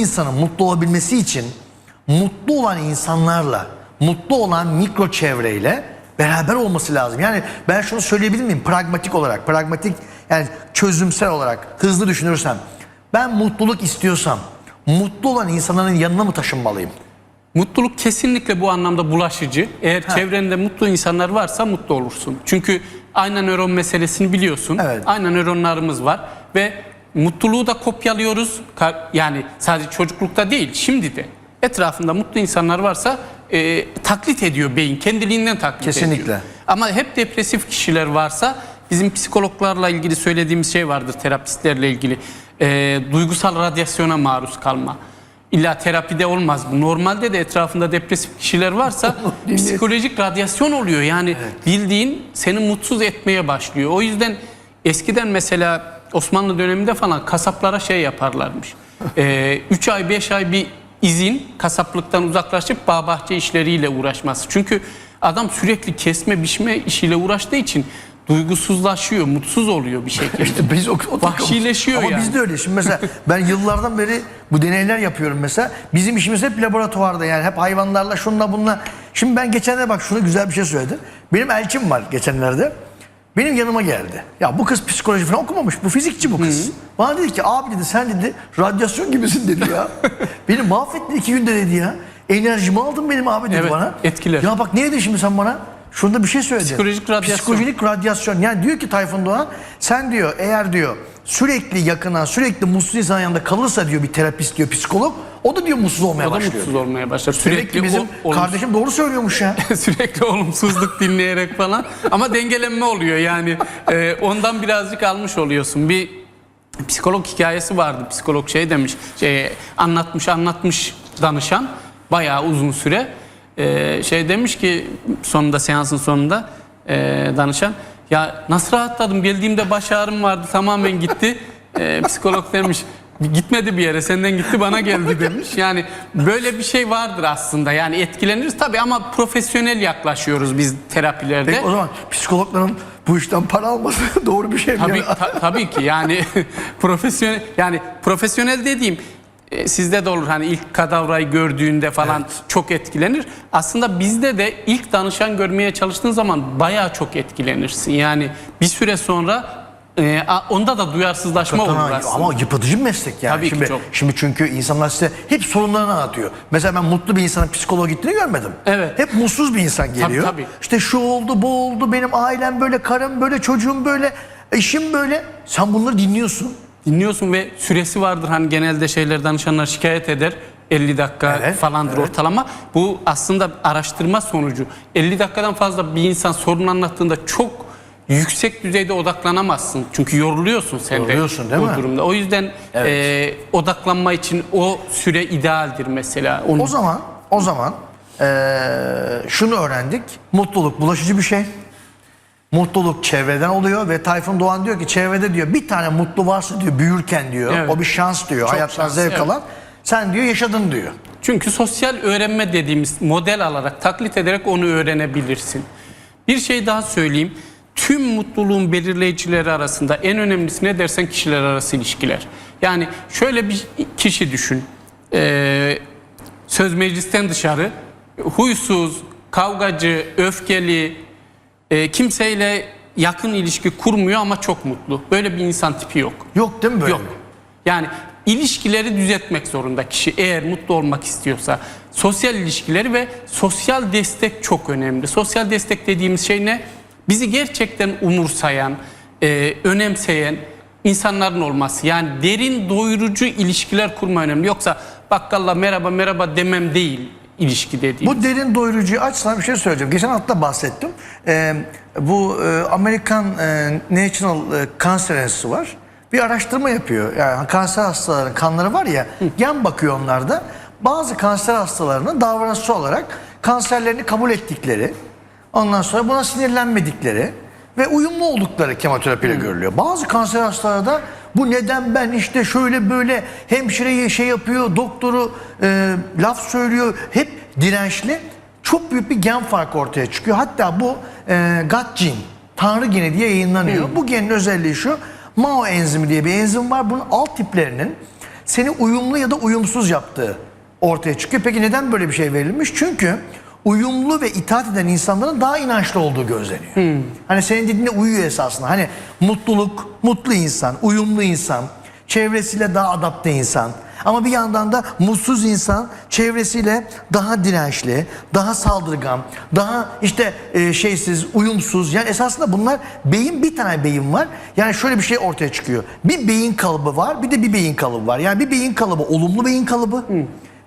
insanın mutlu olabilmesi için mutlu olan insanlarla, mutlu olan mikro çevreyle beraber olması lazım. Yani ben şunu söyleyebilir miyim? Pragmatik olarak, pragmatik yani çözümsel olarak hızlı düşünürsem ben mutluluk istiyorsam mutlu olan insanların yanına mı taşınmalıyım? Mutluluk kesinlikle bu anlamda bulaşıcı. Eğer çevrende mutlu insanlar varsa mutlu olursun. Çünkü ayna nöron meselesini biliyorsun. Evet. Ayna nöronlarımız var ve mutluluğu da kopyalıyoruz. Yani sadece çocuklukta değil, şimdi de. Etrafında mutlu insanlar varsa e, taklit ediyor beyin. Kendiliğinden taklit Kesinlikle. ediyor. Ama hep depresif kişiler varsa bizim psikologlarla ilgili söylediğimiz şey vardır terapistlerle ilgili. E, duygusal radyasyona maruz kalma. İlla terapide olmaz. bu. Normalde de etrafında depresif kişiler varsa psikolojik radyasyon oluyor. Yani bildiğin seni mutsuz etmeye başlıyor. O yüzden eskiden mesela Osmanlı döneminde falan kasaplara şey yaparlarmış. 3 ay 5 ay bir izin kasaplıktan uzaklaşıp bağ bahçe işleriyle uğraşması. Çünkü adam sürekli kesme biçme işiyle uğraştığı için duygusuzlaşıyor, mutsuz oluyor bir şekilde. İşte biz o, o Vahşileşiyor Ama yani. biz de öyle. Şimdi mesela ben yıllardan beri bu deneyler yapıyorum mesela. Bizim işimiz hep laboratuvarda yani hep hayvanlarla şunla bununla. Şimdi ben geçenlerde bak şunu güzel bir şey söyledi. Benim elçim var geçenlerde. Benim yanıma geldi. Ya bu kız psikoloji falan okumamış. Bu fizikçi bu kız. Bana dedi ki abi dedi sen dedi radyasyon gibisin dedi ya. Beni mahvettin iki günde dedi ya. Enerjimi aldın benim abi dedi Evet, bana. etkiler. Ya bak ne dedin şimdi sen bana? Şurada bir şey söyledin. Psikolojik radyasyon. Psikolojik radyasyon. Yani diyor ki Tayfun Doğan sen diyor eğer diyor sürekli yakına sürekli mutsuz insan yanında kalırsa diyor bir terapist diyor psikolog o da diyor mutsuz olmaya O da başlıyor. mutsuz olmaya başlar. Sürekli ki bizim o- kardeşim doğru söylüyormuş ya. sürekli olumsuzluk dinleyerek falan ama dengelenme oluyor yani e, ondan birazcık almış oluyorsun bir psikolog hikayesi vardı psikolog şey demiş şey, anlatmış anlatmış danışan bayağı uzun süre E, şey demiş ki sonunda seansın sonunda e, danışan ya nasıl rahatladım geldiğimde baş ağrım vardı tamamen gitti E, psikolog demiş gitmedi bir yere senden gitti bana geldi demiş. Yani böyle bir şey vardır aslında. Yani etkileniriz tabii ama profesyonel yaklaşıyoruz biz terapilerde. Peki o zaman psikologların bu işten para alması doğru bir şey mi? Tabii ya? ta- tabii ki yani profesyonel yani profesyonel dediğim e, sizde de olur hani ilk kadavrayı gördüğünde falan çok etkilenir. Aslında bizde de ilk danışan görmeye çalıştığın zaman bayağı çok etkilenirsin. Yani bir süre sonra e, onda da duyarsızlaşma olur Ama, aslında. ama yıpratıcı bir meslek yani. Tabii ki şimdi, çok. şimdi çünkü insanlar size hep sorunlarını anlatıyor. Mesela ben mutlu bir insanın psikoloğa gittiğini görmedim. Evet. Hep mutsuz bir insan geliyor. tabii. İşte şu oldu bu oldu benim ailem böyle karım böyle çocuğum böyle eşim böyle. Sen bunları dinliyorsun. Dinliyorsun ve süresi vardır hani genelde şeyler danışanlar şikayet eder. 50 dakika Evet, falandır evet. ortalama. Bu aslında araştırma sonucu. 50 dakikadan fazla bir insan sorun anlattığında çok yüksek düzeyde odaklanamazsın. Çünkü yoruluyorsun sen Yoruluyorsun, de değil o mi? durumda. O yüzden e, odaklanma için o süre idealdir mesela. Onu O zaman o zaman eee, şunu öğrendik. Mutluluk bulaşıcı bir şey. Mutluluk çevreden oluyor ve Tayfun Doğan diyor ki çevrede diyor bir tane mutlu varsa diyor büyürken diyor Evet. o bir şans diyor hayattan şans, zevk evet. alan sen diyor yaşadın diyor. Çünkü sosyal öğrenme dediğimiz model alarak taklit ederek onu öğrenebilirsin. Bir şey daha söyleyeyim. Tüm mutluluğun belirleyicileri arasında en önemlisi ne dersen kişiler arası ilişkiler. Yani şöyle bir kişi düşün. Ee, söz meclisten dışarı huysuz, kavgacı, öfkeli, e, kimseyle yakın ilişki kurmuyor ama çok mutlu. Böyle bir insan tipi yok. Yok değil mi böyle? Yok. Yani ilişkileri düzeltmek zorunda kişi eğer mutlu olmak istiyorsa. Sosyal ilişkileri ve sosyal destek çok önemli. Sosyal destek dediğimiz şey ne? Bizi gerçekten umursayan, e, önemseyen insanların olması. Yani derin doyurucu ilişkiler kurma önemli. Yoksa bakkalla merhaba merhaba demem değil ilişki dediğimiz. Bu derin doyurucuyu aç sana bir şey söyleyeceğim. Geçen hafta bahsettim. Ee, bu e, Amerikan e, National e, Cancer Enstitüsü var. Bir araştırma yapıyor. Yani kanser hastalarının kanları var ya gen bakıyor onlarda. Bazı kanser hastalarının davranışı olarak kanserlerini kabul ettikleri, ondan sonra buna sinirlenmedikleri ve uyumlu oldukları kemoterapiyle görülüyor. Bazı kanser hastalarda bu neden ben işte şöyle böyle hemşireye şey yapıyor, doktoru e, laf söylüyor, hep dirençli. Çok büyük bir gen farkı ortaya çıkıyor. Hatta bu e, gut gene, tanrı geni diye yayınlanıyor. Bu genin özelliği şu, MAO enzimi diye bir enzim var. Bunun alt tiplerinin seni uyumlu ya da uyumsuz yaptığı ortaya çıkıyor. Peki neden böyle bir şey verilmiş? Çünkü uyumlu ve itaat eden insanların daha inançlı olduğu gözleniyor. Hani senin dediğine uyuyor esasında. Hani mutluluk, mutlu insan, uyumlu insan, çevresiyle daha adapte insan. Ama bir yandan da mutsuz insan çevresiyle daha dirençli, daha saldırgan, daha işte e, şeysiz, uyumsuz. Yani esasında bunlar beyin bir tane beyin var. Yani şöyle bir şey ortaya çıkıyor. Bir beyin kalıbı var, bir de bir beyin kalıbı var. Yani bir beyin kalıbı olumlu beyin kalıbı.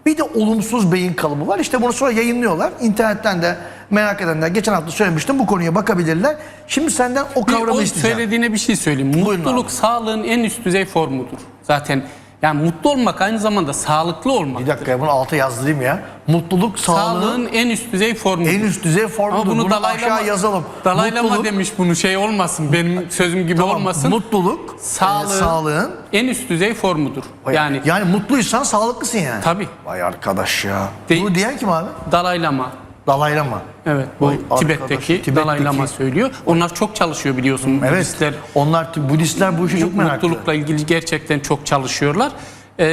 Bir de olumsuz beyin kalıbı var. İşte bunu sonra yayınlıyorlar. İnternetten de merak edenler geçen hafta söylemiştim bu konuya bakabilirler. Şimdi senden o Bir kavramı o isteyeceğim. söylediğine bir şey söyleyeyim. Buyurun Mutluluk abi. sağlığın en üst düzey formudur. Zaten yani mutlu olmak aynı zamanda sağlıklı olmak. Bir dakika bunu alta yazdırayım ya. Mutluluk sağlığın Sağlığın en üst düzey formudur. en üst düzey formudur. Ama bunu, bunu Dalai Lama, aşağı yazalım. Dalai Lama Mutluluk- demiş bunu şey olmasın benim sözüm gibi Tamam, olmasın. Mutluluk Sağlığın, e, sağlığın en üst düzey formudur. yani, Yani yani mutluysan sağlıklısın yani. Tabii. Vay arkadaş ya. Değil- Bunu diyen kim abi? Dalai Lama. Dalai Lama. Evet bu Vay arkadaş, Tibet'teki, Tibet'teki- Dalai Lama söylüyor. Onlar çok çalışıyor biliyorsun. Evet. Budistler Onlar Budistler bu işi çok meraklı. mutlulukla ilgili gerçekten çok çalışıyorlar. Ee,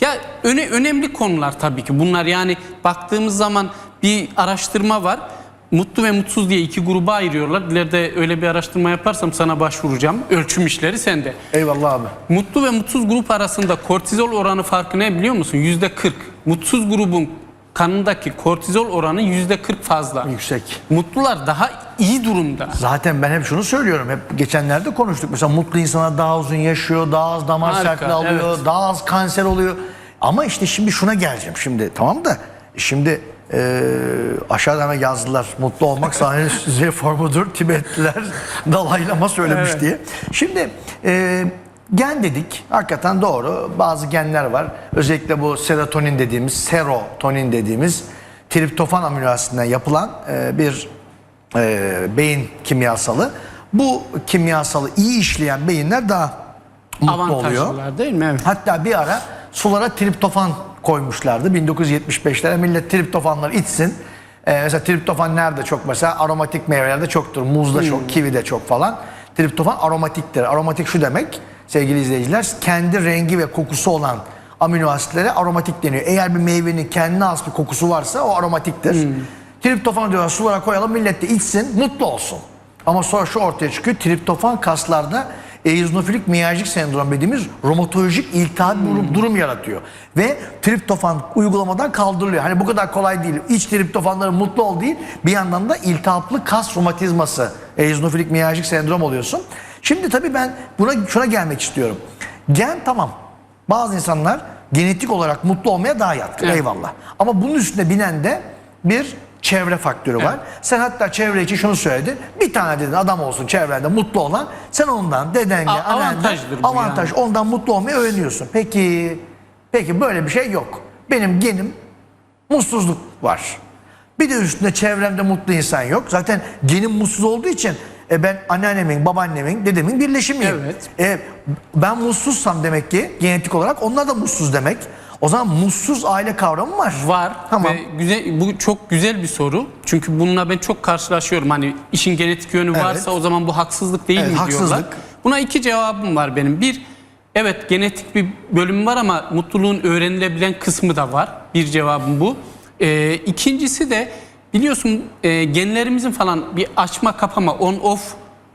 ya öne, önemli konular tabii ki bunlar yani baktığımız zaman bir araştırma var. Mutlu ve mutsuz diye iki gruba ayırıyorlar. İleride öyle bir araştırma yaparsam sana başvuracağım. Ölçüm işleri sende. Eyvallah abi. Mutlu ve mutsuz grup arasında kortizol oranı farkı ne biliyor musun? Yüzde 40. Mutsuz grubun kanındaki kortizol oranı yüzde 40 fazla. Yüksek. Mutlular daha iyi durumda. Zaten ben hep şunu söylüyorum. Hep geçenlerde konuştuk. Mesela mutlu insanlar daha uzun yaşıyor, daha az damar Harika, sertliği alıyor, evet. daha az kanser oluyor. Ama işte şimdi şuna geleceğim. Şimdi tamam da şimdi e, aşağıda hemen yazdılar. Mutlu olmak sahnenin düzey formudur. Tibetliler Dalai Lama söylemiş Evet. diye. Şimdi e, gen dedik. Hakikaten doğru. Bazı genler var. Özellikle bu serotonin dediğimiz, serotonin dediğimiz triptofan amino asidinden yapılan e, bir e, beyin kimyasalı. Bu kimyasalı iyi işleyen beyinler daha mutlu oluyor. Avantajlılar değil mi? Evet. Hatta bir ara sulara triptofan koymuşlardı. 1975'lere millet triptofanlar içsin. Ee, mesela triptofan nerede çok mesela aromatik meyvelerde çoktur. Muzda çok, kivide çok falan. Triptofan aromatiktir. Aromatik şu demek sevgili izleyiciler kendi rengi ve kokusu olan amino asitlere aromatik deniyor. Eğer bir meyvenin kendine has bir kokusu varsa o aromatiktir. Triptofan diyorlar sulara koyalım millet de içsin mutlu olsun. Ama sonra şu ortaya çıkıyor. Triptofan kaslarda eozinofilik miyajik sendrom dediğimiz romatolojik iltihap durum, durum yaratıyor. Ve triptofan uygulamadan kaldırılıyor. Hani bu kadar kolay değil. İç triptofanları mutlu ol değil. Bir yandan da iltihaplı kas romatizması, eozinofilik miyajik sendrom oluyorsun. Şimdi tabii ben buna şuna gelmek istiyorum. Gen tamam. Bazı insanlar genetik olarak mutlu olmaya daha yatkın. Evet. Eyvallah. Ama bunun üstüne binen de bir çevre faktörü var. Sen hatta çevre için şunu söyledin. Bir tane dedin adam olsun çevrende mutlu olan. Sen ondan dedenge, A- bu avantaj yani. ondan mutlu olmayı öğreniyorsun. Peki peki böyle bir şey yok. Benim genim mutsuzluk var. Bir de üstünde çevremde mutlu insan yok. Zaten genim mutsuz olduğu için e ben anneannemin, babaannemin, dedemin birleşimiyim. Evet. E, ben mutsuzsam demek ki genetik olarak onlar da mutsuz demek. O zaman mutsuz aile kavramı var. Var Tamam. ve güzel, bu çok güzel bir soru. Çünkü bununla ben çok karşılaşıyorum. Hani işin genetik yönü Evet. varsa o zaman bu haksızlık değil Evet, mi haksızlık. diyorlar. Buna iki cevabım var benim. Bir, evet genetik bir bölüm var ama mutluluğun öğrenilebilen kısmı da var. Bir cevabım bu. Ee, ikincisi de biliyorsun e, genlerimizin falan bir açma kapama on off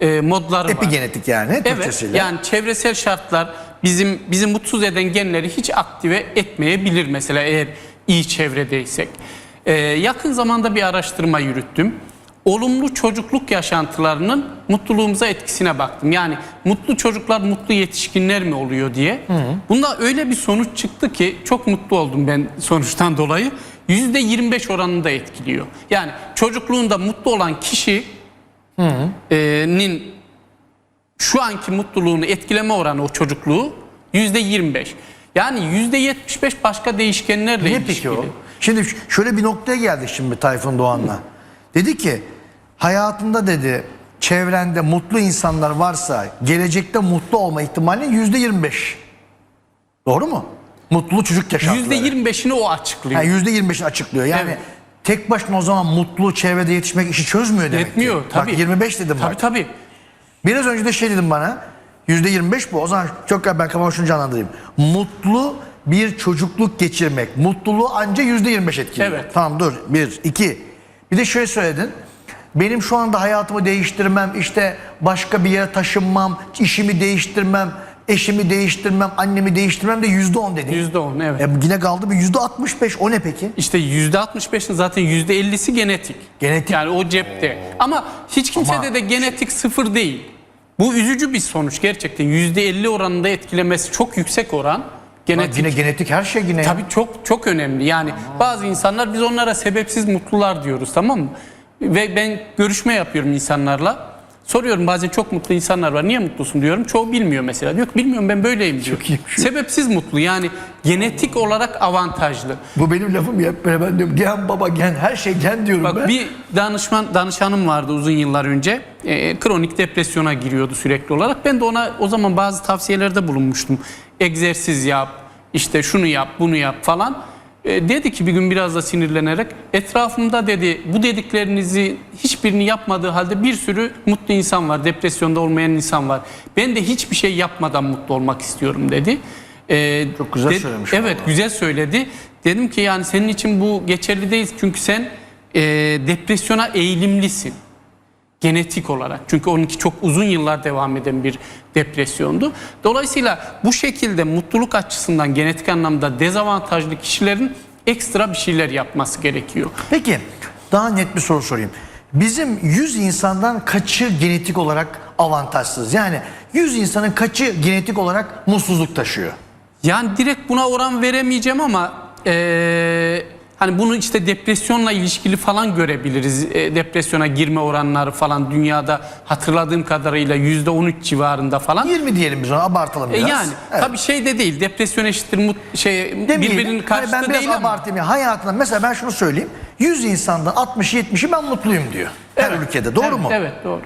e, modları var. Epigenetik yani Evet Türkçesiyle. yani çevresel şartlar bizim bizi mutsuz eden genleri hiç aktive etmeyebilir mesela eğer iyi çevredeysek. Ee, yakın zamanda bir araştırma yürüttüm. Olumlu çocukluk yaşantılarının mutluluğumuza etkisine baktım. Yani mutlu çocuklar mutlu yetişkinler mi oluyor diye. Bunda öyle bir sonuç çıktı ki çok mutlu oldum ben sonuçtan dolayı. %25 oranında etkiliyor. Yani çocukluğunda mutlu olan kişinin şu anki mutluluğunu etkileme oranı o çocukluğu yüzde 25. Yani yüzde 75 başka değişkenlerle Ne ilişkili. peki o? Şimdi şöyle bir noktaya geldik şimdi Tayfun Doğan'la. Dedi ki hayatında dedi çevrende mutlu insanlar varsa gelecekte mutlu olma ihtimali yüzde 25. Doğru mu? Mutlu çocuk yaşantıları. Yüzde 25'ini o açıklıyor. Yani yüzde 25'ini açıklıyor. Yani Evet. tek başına o zaman mutlu çevrede yetişmek işi çözmüyor demek Yetmiyor ki. tabii. Bak 25 dedim Tabii bak. tabii. Biraz önce de şey dedim bana. %25 bu. O zaman çok ben kafamı şunu canlandırayım. Mutlu bir çocukluk geçirmek. Mutluluğu anca %25 etkiliyor. Evet. Tamam dur. Bir, iki. Bir de şöyle söyledin. Benim şu anda hayatımı değiştirmem, işte başka bir yere taşınmam, işimi değiştirmem, eşimi değiştirmem, annemi değiştirmem de %10 dedin. %10 evet. E, yine kaldı bir %65. O ne peki? İşte %65'in zaten %50'si genetik. Genetik. Yani o cepte. Ama hiç kimsede Ama- de genetik sıfır değil. Bu üzücü bir sonuç gerçekten. %50 oranında etkilemesi çok yüksek oran. Genetik. Yine genetik her şey yine. Tabii çok çok önemli. Yani bazı insanlar biz onlara sebepsiz mutlular diyoruz tamam mı? Ve ben görüşme yapıyorum insanlarla. Soruyorum bazen çok mutlu insanlar var. Niye mutlusun diyorum. Çoğu bilmiyor mesela. Diyor ki bilmiyorum ben böyleyim diyor. iyiymiş. Sebepsiz mutlu yani genetik olarak avantajlı. Bu benim lafım ya. Ben diyorum gen baba gen her şey gen diyorum ben. Bak bir danışman danışanım vardı uzun yıllar önce. Ee, kronik depresyona giriyordu sürekli olarak. Ben de ona o zaman bazı tavsiyelerde bulunmuştum. Egzersiz yap, işte şunu yap, bunu yap falan. Ee, dedi ki bir gün biraz da sinirlenerek etrafımda dedi bu dediklerinizi hiçbirini yapmadığı halde bir sürü mutlu insan var. Depresyonda olmayan insan var. Ben de hiçbir şey yapmadan mutlu olmak istiyorum dedi. Ee, Çok güzel söylemiş Evet vallahi. güzel söyledi. Dedim ki yani senin için bu geçerli değil çünkü sen e, depresyona eğilimlisin. Genetik olarak. Çünkü onunki çok uzun yıllar devam eden bir depresyondu. Dolayısıyla bu şekilde mutluluk açısından genetik anlamda dezavantajlı kişilerin ekstra bir şeyler yapması gerekiyor. Peki daha net bir soru sorayım. Bizim 100 insandan kaçı genetik olarak avantajsız? Yani 100 insanın kaçı genetik olarak mutsuzluk taşıyor? Yani direkt buna oran veremeyeceğim ama eee, hani bunu işte depresyonla ilişkili falan görebiliriz. E, depresyona girme oranları falan dünyada hatırladığım kadarıyla %13 civarında falan. 20 diyelim biz ona abartalım E biraz. yani Evet. tabii şey de değil. Depresyon eşittir mut, şey Demeyelim. birbirinin karşıtı ben biraz değil ama. abartayım ya. Hayatında mesela ben şunu söyleyeyim. 100 insandan 60-70'i ben mutluyum diyor. Her Evet. ülkede doğru Evet, mu? Evet doğru.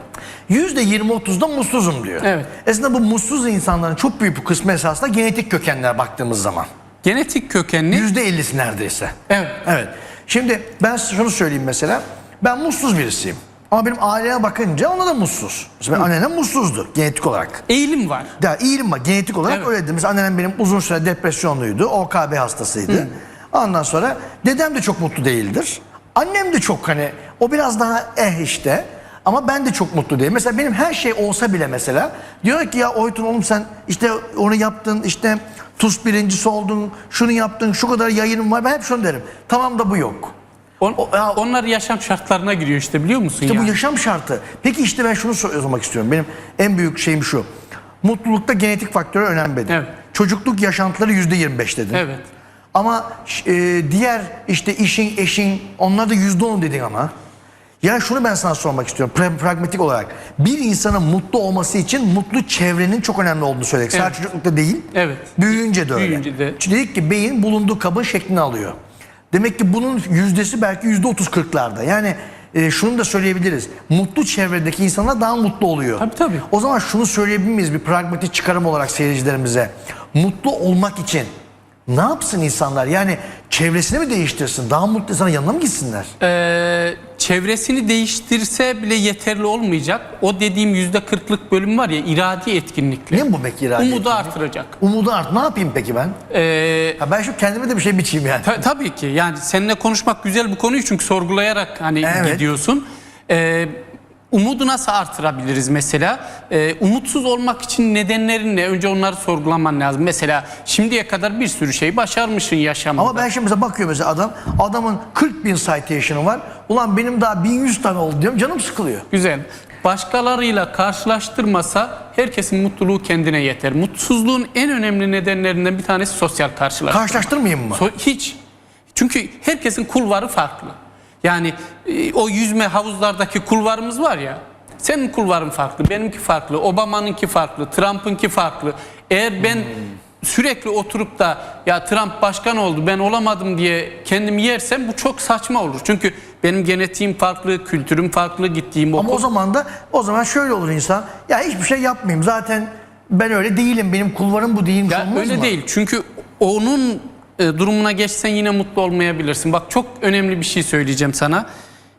%20-30'da mutsuzum diyor. Evet. Aslında bu mutsuz insanların çok büyük bir kısmı esasında genetik kökenlere baktığımız zaman. Genetik kökenli. %50'si neredeyse. Evet. Evet. Şimdi ben şunu söyleyeyim mesela. Ben mutsuz birisiyim. Ama benim aileye bakınca ona da mutsuz. Mesela benim anneannem mutsuzdu genetik olarak. Eğilim var. Ya iyiyim var genetik olarak Evet. öyledir. Mesela anneannem benim uzun süre depresyonluydu. OKB hastasıydı. Ondan sonra dedem de çok mutlu değildir. Annem de çok hani o biraz daha eh işte. Ama ben de çok mutlu değilim. Mesela benim her şey olsa bile mesela diyor ki ya Oytun oğlum sen işte onu yaptın işte TUS birincisi oldun şunu yaptın şu kadar yayının var ben hep şunu derim. Tamam da bu yok. On- O- ya- onlar yaşam şartlarına giriyor işte biliyor musun İşte ya? bu yaşam şartı. Peki işte ben şunu sormak istiyorum. Benim en büyük şeyim şu. Mutlulukta genetik faktörü önemli. Evet. Çocukluk yaşantıları yüzde 25 dedin. Evet. Ama e, diğer işte işin, eşin onlar da yüzde 10 dedin ama. Ya şunu ben sana sormak istiyorum pra- pragmatik olarak. Bir insanın mutlu olması için mutlu çevrenin çok önemli olduğunu söyledik. Sadece Evet. çocuklukta değil. Evet. Büyüyünce de öyle. Büyüyünce de. Çünkü dedik ki beyin bulunduğu kabın şeklini alıyor. Demek ki bunun yüzdesi belki yüzde otuz kırklarda. Yani e, şunu da söyleyebiliriz. Mutlu çevredeki insanlar daha mutlu oluyor. Tabii, tabii. O zaman şunu söyleyebilir miyiz bir pragmatik çıkarım olarak seyircilerimize? Mutlu olmak için ne yapsın insanlar? Yani çevresini mi değiştirsin? Daha mutlu insana yanına mı gitsinler? Ee, çevresini değiştirse bile yeterli olmayacak. O dediğim yüzde kırklık bölüm var ya iradi etkinlikle. Ne bu peki irade? Umudu etkinlik? artıracak. Umudu art. Ne yapayım peki ben? Ee, Ha ben şu kendime de bir şey biçeyim yani. ta- tabii ki yani seninle konuşmak güzel bu konuyu çünkü sorgulayarak hani Evet. gidiyorsun. Ee, umudu nasıl artırabiliriz mesela? Ee, umutsuz olmak için nedenlerin ne? Önce onları sorgulaman lazım. Mesela şimdiye kadar bir sürü şey başarmışsın yaşamda. Ama ben şimdi mesela bakıyorum mesela adam, adamın 40 bin citation'ı var. Ulan benim daha 1100 tane oldu diyorum canım sıkılıyor. Güzel. Başkalarıyla karşılaştırmasa herkesin mutluluğu kendine yeter. Mutsuzluğun en önemli nedenlerinden bir tanesi sosyal karşılaştırma. Karşılaştırmayayım mı? So- hiç. Çünkü herkesin kulvarı farklı. Yani e, o yüzme havuzlardaki kulvarımız var ya. Senin kulvarın farklı, benimki farklı, Obama'nınki farklı, Trump'ınki farklı. Eğer ben sürekli oturup da ya Trump başkan oldu ben olamadım diye kendimi yersem bu çok saçma olur. Çünkü benim genetiğim farklı, kültürüm farklı, gittiğim Ama okul. o zaman da o zaman şöyle olur insan. Ya hiçbir şey yapmayayım. Zaten ben öyle değilim. Benim kulvarım bu değilmiş Ya öyle mı? değil. Çünkü onun e, durumuna geçsen yine mutlu olmayabilirsin. Bak çok önemli bir şey söyleyeceğim sana.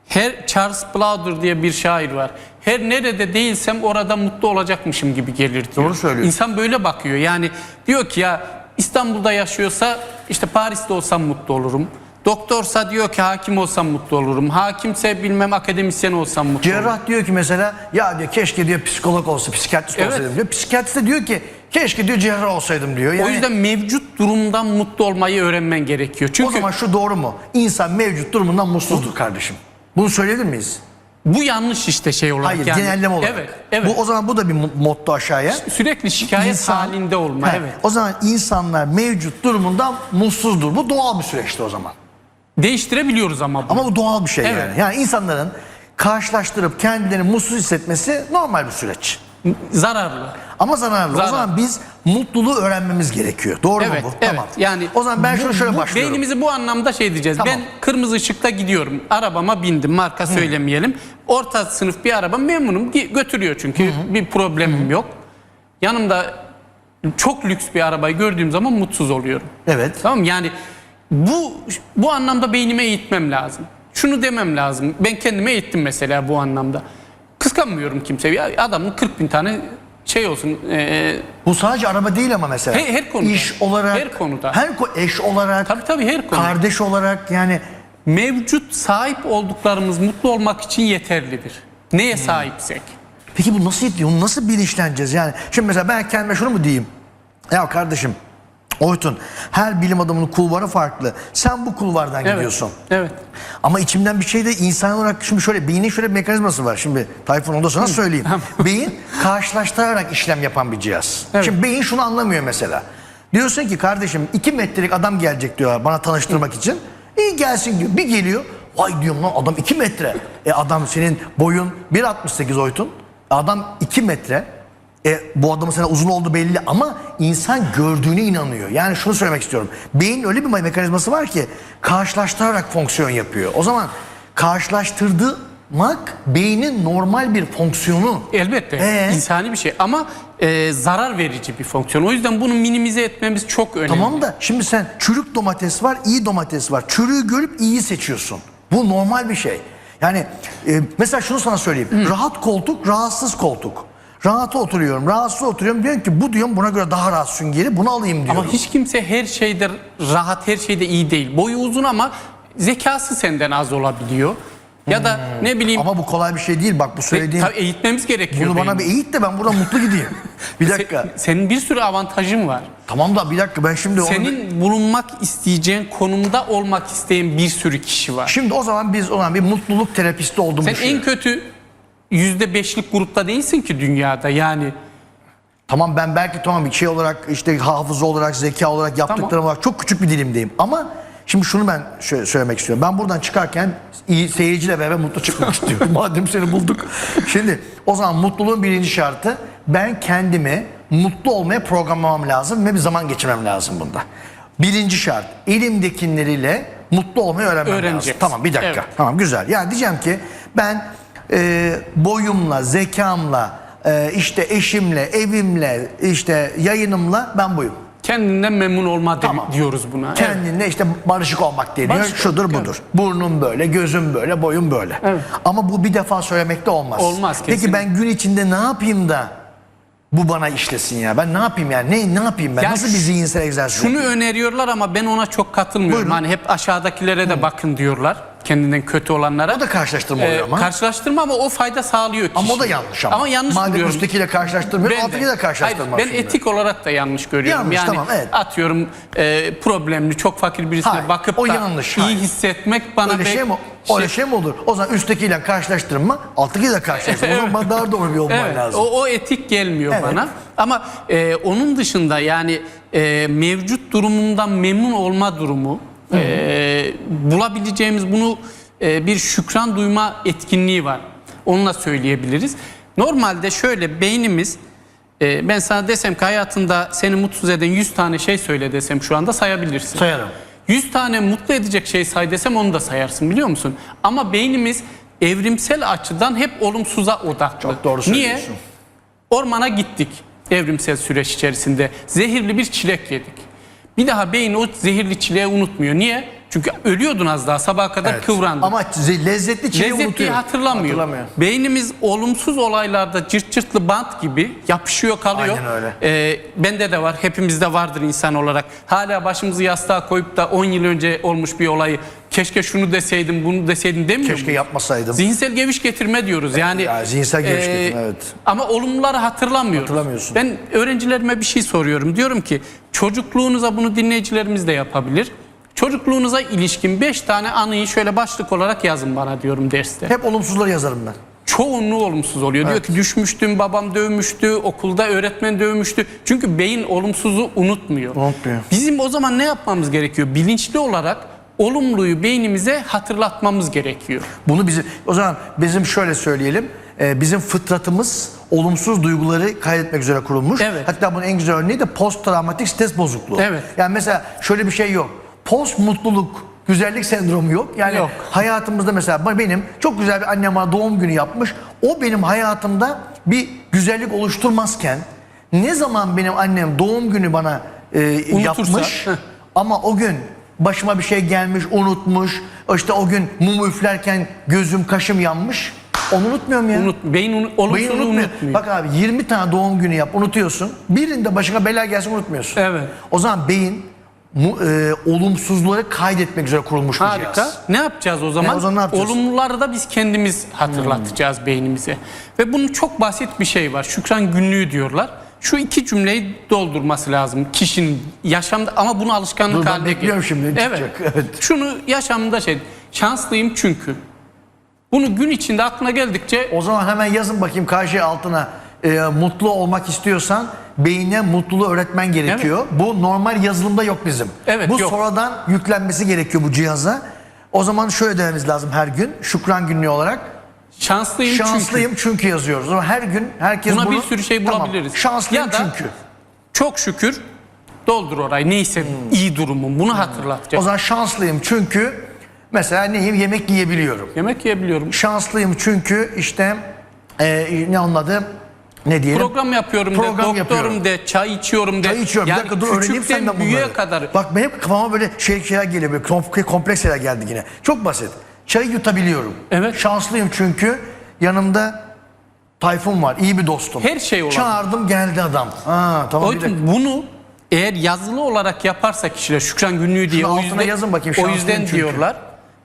her Charles Plowder diye bir şair var. Her nerede değilsem orada mutlu olacakmışım gibi gelir diyor. Doğru söylüyorsun. İnsan böyle bakıyor. Yani diyor ki ya İstanbul'da yaşıyorsa işte Paris'te olsam mutlu olurum. Doktorsa diyor ki hakim olsam mutlu olurum. Hakimse bilmem akademisyen olsam mutlu olurum. Cerrah diyor ki mesela ya diyor keşke diyor psikolog olsa, psikiyatrist Evet. olsaydım diyor. Psikiyatrist de diyor ki keşke diyor cerrah olsaydım diyor. O Yani yüzden mevcut durumdan mutlu olmayı öğrenmen gerekiyor. Çünkü o zaman şu doğru mu? İnsan mevcut durumundan mutsuzdur kardeşim. Bunu söyleyebilir miyiz? bu yanlış işte şey olarak. Hayır yani. genelleme olarak. Evet, evet. Bu o zaman bu da bir mo- motto aşağıya. Sürekli şikayet İnsan- halinde olma. He, Evet. O zaman insanlar mevcut durumundan mutsuzdur. Bu doğal bir süreçti o zaman. Değiştirebiliyoruz ama bunu. Ama bu doğal bir şey Evet. yani. Yani insanların karşılaştırıp kendilerini mutsuz hissetmesi normal bir süreç. Zararlı. Ama zararlı. O Zararlı. zaman biz mutluluğu öğrenmemiz gerekiyor. Doğru Evet, mu bu? evet. Tamam. Yani o zaman ben şunu şöyle bu başlıyorum. Beynimizi bu anlamda şey diyeceğiz. Tamam. Ben kırmızı ışıkta gidiyorum. Arabama bindim. Marka söylemeyelim. Orta sınıf bir araba memnunum. Götürüyor çünkü. Bir problemim yok. Yanımda çok lüks bir arabayı gördüğüm zaman mutsuz oluyorum. Evet. Tamam mı? yani bu bu anlamda beynime eğitmem lazım. Şunu demem lazım. Ben kendime eğittim mesela bu anlamda. Kıskanmıyorum kimseyi. Ya Adamın 40 bin tane şey olsun. e, Bu sadece araba değil ama mesela. Her- her konuda. İş olarak. Her konuda. Her ko- eş olarak. tabii tabii her konu. Kardeş olarak yani Mevcut sahip olduklarımız mutlu olmak için yeterlidir. Neye sahipsek. Peki bu nasıl yetiyor? Nasıl bilinçleneceğiz? Yani şimdi mesela ben kendime şunu mu diyeyim? Ya kardeşim Oytun her bilim adamının kulvarı farklı. Sen bu kulvardan Evet. gidiyorsun. Evet. Ama içimden bir şey de insan olarak şimdi şöyle beynin şöyle bir mekanizması var. Şimdi Tayfun onu da sana söyleyeyim. Beyin karşılaştırarak işlem yapan bir cihaz. Evet. Şimdi beyin şunu anlamıyor mesela. Diyorsun ki kardeşim 2 metrelik adam gelecek diyor bana tanıştırmak için. İyi gelsin diyor. Bir geliyor. Vay diyorum lan adam 2 metre. E adam senin boyun 1.68 Oytun. Adam 2 metre. E, bu adamın sana uzun olduğu belli ama insan gördüğüne inanıyor. Yani şunu söylemek istiyorum. Beyin öyle bir mekanizması var ki karşılaştırarak fonksiyon yapıyor. O zaman karşılaştırmak beynin normal bir fonksiyonu. Elbette Ee? insani bir şey ama e, zarar verici bir fonksiyon. O yüzden bunu minimize etmemiz çok önemli. Tamam da şimdi sen çürük domates var, iyi domates var. Çürüğü görüp iyiyi seçiyorsun. Bu normal bir şey. Yani e, mesela şunu sana söyleyeyim. Rahat koltuk, rahatsız koltuk. Rahata oturuyorum, rahatsız oturuyorum. Diyorum ki bu diyorum buna göre daha rahat süngeri bunu alayım diyorum. Ama hiç kimse her şeyde rahat, her şeyde iyi değil. Boyu uzun ama zekası senden az olabiliyor. Ya da ne bileyim Ama bu kolay bir şey değil. Bak bu söylediğin tabii eğitmemiz gerekiyor. bunu bana bir beyni. eğit de ben buradan mutlu gideyim. Bir dakika. Se- senin bir sürü avantajın var. Tamam da bir dakika ben şimdi onu... Senin bulunmak isteyeceğin konumda olmak isteyen bir sürü kişi var. Şimdi o zaman biz olan bir mutluluk terapisti olduğumu Sen en düşünüyorum. kötü yüzde beşlik grupta değilsin ki dünyada yani. Tamam ben belki tamam bir şey olarak işte hafıza olarak, zeka olarak yaptıklarım Tamam. olarak çok küçük bir dilimdeyim. Ama şimdi şunu ben şöyle söylemek istiyorum. Ben buradan çıkarken iyi seyirciyle beraber mutlu çıkmak istiyorum. Madem seni bulduk. Şimdi o zaman mutluluğun birinci şartı ben kendimi mutlu olmaya programlamam lazım ve bir zaman geçirmem lazım bunda. Birinci şart elimdekileriyle mutlu olmayı öğrenmem lazım. Öğreneceksin. Tamam bir dakika. Evet. Tamam güzel. Yani diyeceğim ki ben e, boyumla, zekamla, e, işte eşimle, evimle, işte yayınımla ben buyum. Kendinden memnun olma de- Tamam. diyoruz buna. Evet. Kendinle işte barışık olmak deniyor. Barışık Şudur olmak, budur. Burnum böyle, gözüm böyle, boyum böyle. Evet. Ama bu bir defa söylemekte olmaz. Olmaz, Peki kesinlikle. ben gün içinde ne yapayım da bu bana işlesin ya? Ben ne yapayım yani? Ne ne yapayım ben? Ya Nasıl bir zihinsel egzersiz? Şunu öneriyorlar ama ben ona çok katılmıyorum. Buyurun. Hani hep aşağıdakilere de bakın diyorlar. Kendinden kötü olanlara. O da karşılaştırma oluyor Ee, ama. Karşılaştırma ama o fayda sağlıyor kişiye. Ama o da yanlış ama. Ama yanlış Madem buluyorum. üsttekiyle karşılaştırmıyor, Ben de. alttakiyle karşılaştırma Hayır, ben aslında. etik olarak da yanlış görüyorum. Yanlış, yani tamam, evet. atıyorum e, problemli, çok fakir birisine Hayır, bakıp o da yanlış, iyi hayır. hissetmek bana Öyle şey mi? Öyle şey mi olur? O zaman üsttekiyle karşılaştırma, alttakiyle karşılaştırma. O zaman daha doğru bir olman Evet, lazım. o, o etik gelmiyor Evet. bana. Ama e, onun dışında yani e, mevcut durumumdan memnun olma durumu e, bulabileceğimiz bunu e, bir şükran duyma etkinliği var. Onunla söyleyebiliriz. Normalde şöyle beynimiz e, ben sana desem ki hayatında seni mutsuz eden 100 tane şey söyle desem şu anda sayabilirsin. Sayarım. 100 tane mutlu edecek şey say desem onu da sayarsın biliyor musun? Ama beynimiz evrimsel açıdan hep olumsuza odaklı. Çok doğru Niye? Ormana gittik evrimsel süreç içerisinde. Zehirli bir çilek yedik. Bir daha beyin o zehirli çileği unutmuyor. Niye? Çünkü ölüyordun az daha sabaha kadar Evet. kıvrandın. Ama ze- lezzetli çileği Lezzetliyi unutuyor. hatırlamıyor. Hatırlamıyor. Beynimiz olumsuz olaylarda cırt cırtlı bant gibi yapışıyor kalıyor. Aynen öyle. Ee, bende de var, hepimizde vardır insan olarak. Hala başımızı yastığa koyup da 10 yıl önce olmuş bir olayı keşke şunu deseydim, bunu deseydim demiyor Keşke muyuz? yapmasaydım. Zihinsel geviş getirme diyoruz. Yani Ya, zihinsel geviş e, getirme, evet. Ama olumluları hatırlamıyoruz. Hatırlamıyorsun. Ben öğrencilerime bir şey soruyorum. Diyorum ki çocukluğunuza bunu dinleyicilerimiz de yapabilir. Çocukluğunuza ilişkin 5 tane anıyı şöyle başlık olarak yazın bana diyorum derste. Hep olumsuzları yazarım ben. Çoğunluğu olumsuz oluyor. Diyor ki düşmüştüm, babam dövmüştü, okulda öğretmen dövmüştü. Çünkü beyin olumsuzu unutmuyor. Unutmuyor. Bizim o zaman ne yapmamız gerekiyor? Bilinçli olarak olumluyu beynimize hatırlatmamız gerekiyor. Bunu bizim o zaman bizim şöyle söyleyelim. e, bizim fıtratımız olumsuz duyguları kaydetmek üzere kurulmuş. Evet. Hatta bunun en güzel örneği de post travmatik stres bozukluğu. Evet. Yani mesela şöyle bir şey yok. Post mutluluk güzellik sendromu yok. Yani Yok. hayatımızda mesela benim çok güzel bir annem bana doğum günü yapmış. O benim hayatımda bir güzellik oluşturmazken ne zaman benim annem doğum günü bana e, yapmış heh. ama o gün başıma bir şey gelmiş, unutmuş. İşte o gün mum üflerken gözüm, kaşım yanmış. Onu unutmuyorum ya. Unut, beyin olumsuzu Beyin unutmuyor. unutmuyor. Bak abi 20 tane doğum günü yap unutuyorsun. Birinde başına bela gelsin unutmuyorsun. Evet. O zaman beyin mu, e, olumsuzluğları kaydetmek üzere kurulmuş bir Harika. cihaz. Ne yapacağız o zaman? Ne, o zaman ne yapacağız? Olumluları da biz kendimiz hatırlatacağız beynimize. Ve bunun çok basit bir şey var. Şükran günlüğü diyorlar. Şu iki cümleyi doldurması lazım kişinin yaşamda ama bunu alışkanlık Dur, haline bekliyorum şimdi, Evet. çıkacak. Evet. Şunu yaşamda şey şanslıyım çünkü. Bunu gün içinde aklına geldikçe O zaman hemen yazın bakayım karşı altına e, mutlu olmak istiyorsan beynine mutluluğu öğretmen gerekiyor. Bu normal yazılımda yok bizim. Evet, bu yok. sonradan yüklenmesi gerekiyor bu cihaza. O zaman şöyle dememiz lazım her gün şükran günlüğü olarak. Şanslıyım, çünkü. Şanslıyım çünkü, yazıyoruz. Ama her gün herkes Buna bunu... bir sürü şey Tamam, bulabiliriz. Şanslıyım Ya da- çünkü. Çok şükür doldur orayı. Neyse iyi durumum. Bunu hatırlatacak. O zaman şanslıyım çünkü mesela neyim yemek yiyebiliyorum. Yemek yiyebiliyorum. Şanslıyım çünkü işte e, ne onun adı ne diyelim? Program yapıyorum de, Program doktorum yapıyorum. de, çay içiyorum de. Çay içiyorum. Yani bir dakika dur öğreneyim senden bunları. kadar. Bak benim kafama böyle şey şeyler geliyor. Böyle kom- kompleks şeyler geldi yine. Çok basit. Çayı yutabiliyorum. Evet. Şanslıyım çünkü yanımda Tayfun var. iyi bir dostum. Her şey olabilir. Çağırdım geldi adam. Ha, tamam O yüzden bunu eğer yazılı olarak yaparsa kişiler Şükran günlüğü diye Şunu o yüzden yazın bakayım, o yüzden çünkü. diyorlar.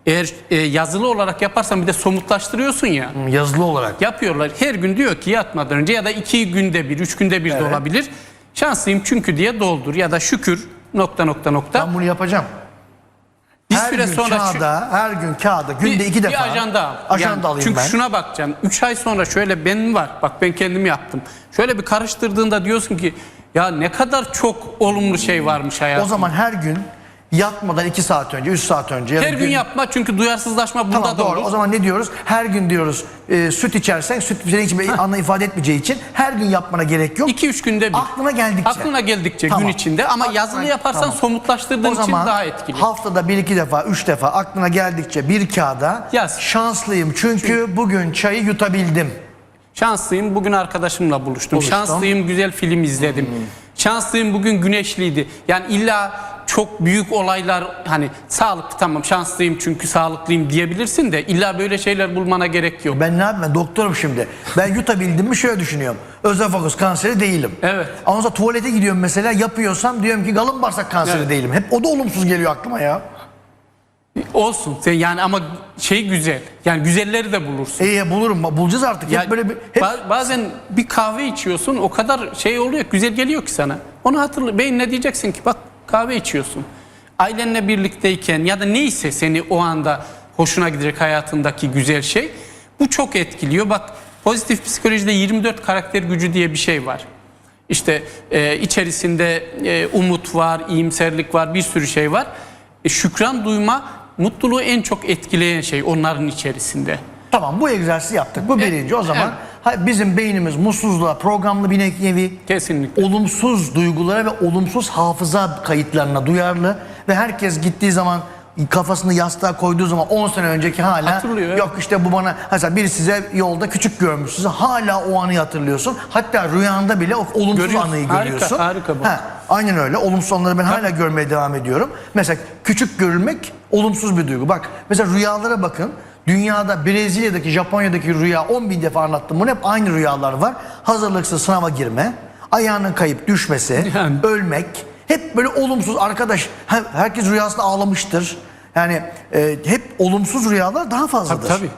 Eğer e, yazılı olarak yaparsan bir de somutlaştırıyorsun ya. Yazılı olarak. Yapıyorlar. Her gün diyor ki yatmadan önce ya da iki günde bir, üç günde bir de Evet. olabilir. Şanslıyım çünkü diye doldur ya da şükür nokta nokta nokta. Ben bunu yapacağım. Bir her süre gün sonra şu- kağıda, her gün kağıda, günde bir, iki defa. Bir ajanda al. Ajanda Yani alayım çünkü ben. şuna bakacaksın. 3 ay sonra şöyle benim var. Bak ben kendim yaptım. Şöyle bir karıştırdığında diyorsun ki ya ne kadar çok olumlu şey varmış hayatımda. O zaman her gün yatmadan iki saat önce, üç saat önce. ya da Her gün yapma çünkü duyarsızlaşma burada Tamam da doğru. olur. O zaman ne diyoruz? Her gün diyoruz e, süt içersen süt senin için bir anlam ifade etmeyeceği için her gün yapmana gerek yok. 2-3 günde bir. Aklına geldikçe. Aklına geldikçe Tamam. gün içinde ama Aklına- yazılı yaparsan Tamam. somutlaştırdığın o için zaman daha etkili. haftada bir iki defa, üç defa aklına geldikçe bir kağıda Yaz. şanslıyım çünkü bugün çayı yutabildim. Şanslıyım bugün arkadaşımla buluştum. Buluştum. Şanslıyım güzel film izledim. Şanslıyım bugün güneşliydi. Yani illa çok büyük olaylar hani sağlıklı tamam şanslıyım çünkü sağlıklıyım diyebilirsin de illa böyle şeyler bulmana gerek yok. Ben ne yapayım? Doktorum şimdi. Ben yutabildim mi şöyle düşünüyorum. Özofagus kanseri değilim. Evet. Ama sonra tuvalete gidiyorum mesela yapıyorsam diyorum ki galın bağırsak kanseri Evet. değilim. Hep o da olumsuz geliyor aklıma ya. Olsun sen yani ama şey güzel. Yani güzelleri de bulursun. İyi bulurum. Bulacağız artık. Ya hep böyle bir... Hep ba- bazen bir kahve içiyorsun o kadar şey oluyor güzel geliyor ki sana. Onu hatırla beynine diyeceksin ki bak kahve içiyorsun. Ailenle birlikteyken ya da neyse seni o anda hoşuna gidecek hayatındaki güzel şey. Bu çok etkiliyor. Bak pozitif psikolojide 24 karakter gücü diye bir şey var. İşte e, içerisinde e, umut var, iyimserlik var, bir sürü şey var. E, şükran duyma mutluluğu en çok etkileyen şey onların içerisinde. Tamam bu egzersizi yaptık. Bu birinci. O zaman evet. Bizim beynimiz mutsuzluğa programlı bir nevi Kesinlikle. olumsuz duygulara ve olumsuz hafıza kayıtlarına duyarlı ve herkes gittiği zaman kafasını yastığa koyduğu zaman 10 sene önceki hala Hatırlıyor, yok işte bu bana mesela biri size yolda küçük görmüşsünüz hala o anı hatırlıyorsun. Hatta rüyanda bile o olumsuz Görüyorsun. anıyı Harika, görüyorsun. harika bu. Ha, aynen öyle. Olumsuz anları ben hala görmeye devam ediyorum. Mesela küçük görülmek olumsuz bir duygu. Bak mesela rüyalara bakın. Dünyada Brezilya'daki, Japonya'daki rüya 10 bin defa anlattım. Bunu hep aynı rüyalar var. Hazırlıksız sınava girme, ayağının kayıp düşmesi, Yani. ölmek. Hep böyle olumsuz arkadaş. her- Herkes rüyasında ağlamıştır. Yani e, hep olumsuz rüyalar daha fazladır. Tabii tabii.